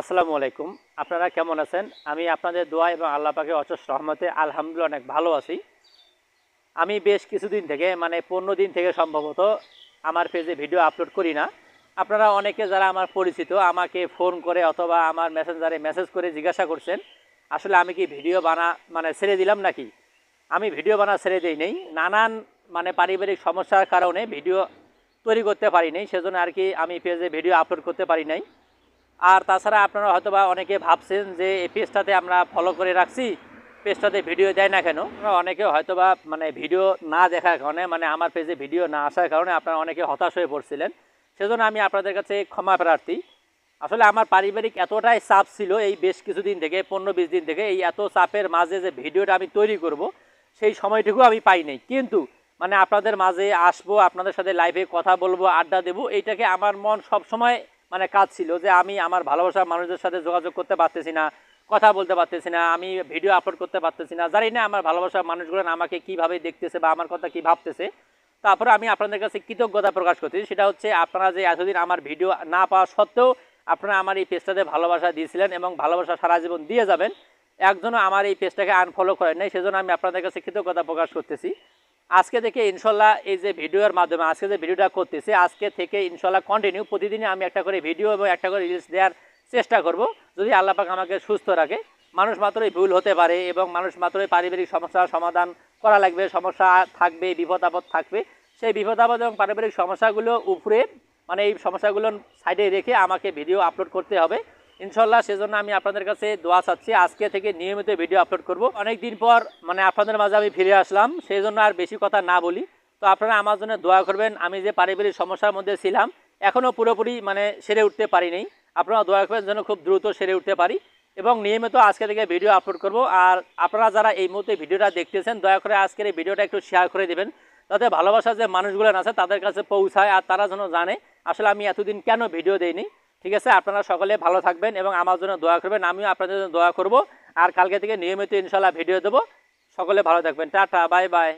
আসসালামু আলাইকুম। আপনারা কেমন আছেন? আমি আপনাদের দোয়া এবং আল্লাহ পাকে অচস রহমতে আলহামদুলিল্লাহ অনেক ভালো আছি। আমি বেশ কিছুদিন থেকে মানে পনেরো দিন থেকে সম্ভবত আমার পেজে ভিডিও আপলোড করি না। আপনারা অনেকে যারা আমার পরিচিত, আমাকে ফোন করে অথবা আমার মেসেঞ্জারে মেসেজ করে জিজ্ঞাসা করছেন, আসলে আমি কি ভিডিও বানা মানে ছেড়ে দিলাম নাকি? আমি ভিডিও বানা ছেড়ে দিই নেই। নানান মানে পারিবারিক সমস্যার কারণে ভিডিও তৈরি করতে পারি নাই, সেজন্য আর কি আমি পেজে ভিডিও আপলোড করতে পারি নাই। আর তাছাড়া আপনারা হয়তোবা অনেকে ভাবছেন যে এই পেজটাতে আমরা ফলো করে রাখছি, পেজটাতে ভিডিও দেয় না কেন? অনেকে হয়তোবা মানে ভিডিও না দেখার কারণে মানে আমার পেজে ভিডিও না আসার কারণে আপনারা অনেকে হতাশ হয়ে পড়ছিলেন। সেজন্য আমি আপনাদের কাছে ক্ষমা প্রার্থী। আসলে আমার পারিবারিক এতটাই চাপ ছিল এই বেশ কিছুদিন থেকে, পনেরো বিশ দিন থেকে, এই এত চাপের মাঝে যে ভিডিওটা আমি তৈরি করব, সেই সময়টুকু আমি পাই নাই। কিন্তু মানে আপনাদের মাঝে আসব, আপনাদের সাথে লাইভে কথা বলব, আড্ডা দেবো, এইটাকে আমার মন সব সময় মানে কাজ ছিল যে আমি আমার ভালোবাসার মানুষদের সাথে যোগাযোগ করতে পারতেছি না, কথা বলতে পারতেছি না, আমি ভিডিও আপলোড করতে পারতেছি না, জানি না আমার ভালোবাসার মানুষগুলো আমাকে কীভাবে দেখতেছে বা আমার কথা কী ভাবতেছে। তারপরে আমি আপনাদের কাছে কৃতজ্ঞতা প্রকাশ করতেছি সেটা হচ্ছে আপনারা যে এতদিন আমার ভিডিও না পাওয়া সত্ত্বেও আপনারা আমার এই পেজটাতে ভালোবাসা দিয়েছিলেন এবং ভালোবাসা সারা জীবন দিয়ে যাবেন। একজনও আমার এই পেজটাকে আনফলো করেন নাই, সেজন্য আমি আপনাদের কাছে কৃতজ্ঞতা প্রকাশ করতেছি। আজকে থেকে ইনশাল্লাহ এই যে ভিডিওর মাধ্যমে আজকে যে ভিডিওটা করতেছি, আজকে থেকে ইনশাল্লাহ কন্টিনিউ প্রতিদিনই আমি একটা করে ভিডিও এবং একটা করে রিলস দেওয়ার চেষ্টা করব। যদি আল্লাহ পাক আমাকে সুস্থ রাখে, মানুষ মাত্রই ভুল হতে পারে এবং মানুষ মাত্রই পারিবারিক সমস্যার সমাধান করা লাগবে, সমস্যা থাকবে, বিপদ আপদ থাকবে। সেই বিপদ আপদ এবং পারিবারিক সমস্যাগুলো উপরে মানে এই সমস্যাগুলো সাইডে রেখে আমাকে ভিডিও আপলোড করতে হবে। ইনশাল্লাহ সেজন্য আমি আপনাদের কাছে দোয়া চাচ্ছি। আজকে থেকে নিয়মিত ভিডিও আপলোড করব। অনেক দিন পর মানে আপনাদের মাঝে আমি ফিরে আসলাম। সেই জন্য আর বেশি কথা না বলি। তো আপনারা আমার জন্য দোয়া করবেন। আমি যে পারিবারিক সমস্যার মধ্যে ছিলাম এখনও পুরোপুরি মানে সেরে উঠতে পারি পারিনি আপনারা দোয়া করবেন যেন খুব দ্রুত সেরে উঠতে পারি। এবং নিয়মিত আজকে থেকে ভিডিও আপলোড করব। আর আপনারা যারা এই মুহূর্তে ভিডিওটা দেখতেছেন, দয়া করে আজকের এই ভিডিওটা একটু শেয়ার করে দেবেন। যাতে ভালোবাসার যে মানুষগুলো আছে, তাদের কাছে পৌঁছায়। আর তারা যেন জানে, আসলে আমি এতদিন কেন ভিডিও দেইনি। ঠিক আছে? আপনারা সকলে ভালো থাকবেন এবং আমার জন্য দোয়া করবেন, আমিও আপনাদের জন্য দোয়া করব। আর কালকে থেকে নিয়মিত ইনশাল্লাহ ভিডিও দেবো। সকলে ভালো থাকবেন। Tata, bye bye.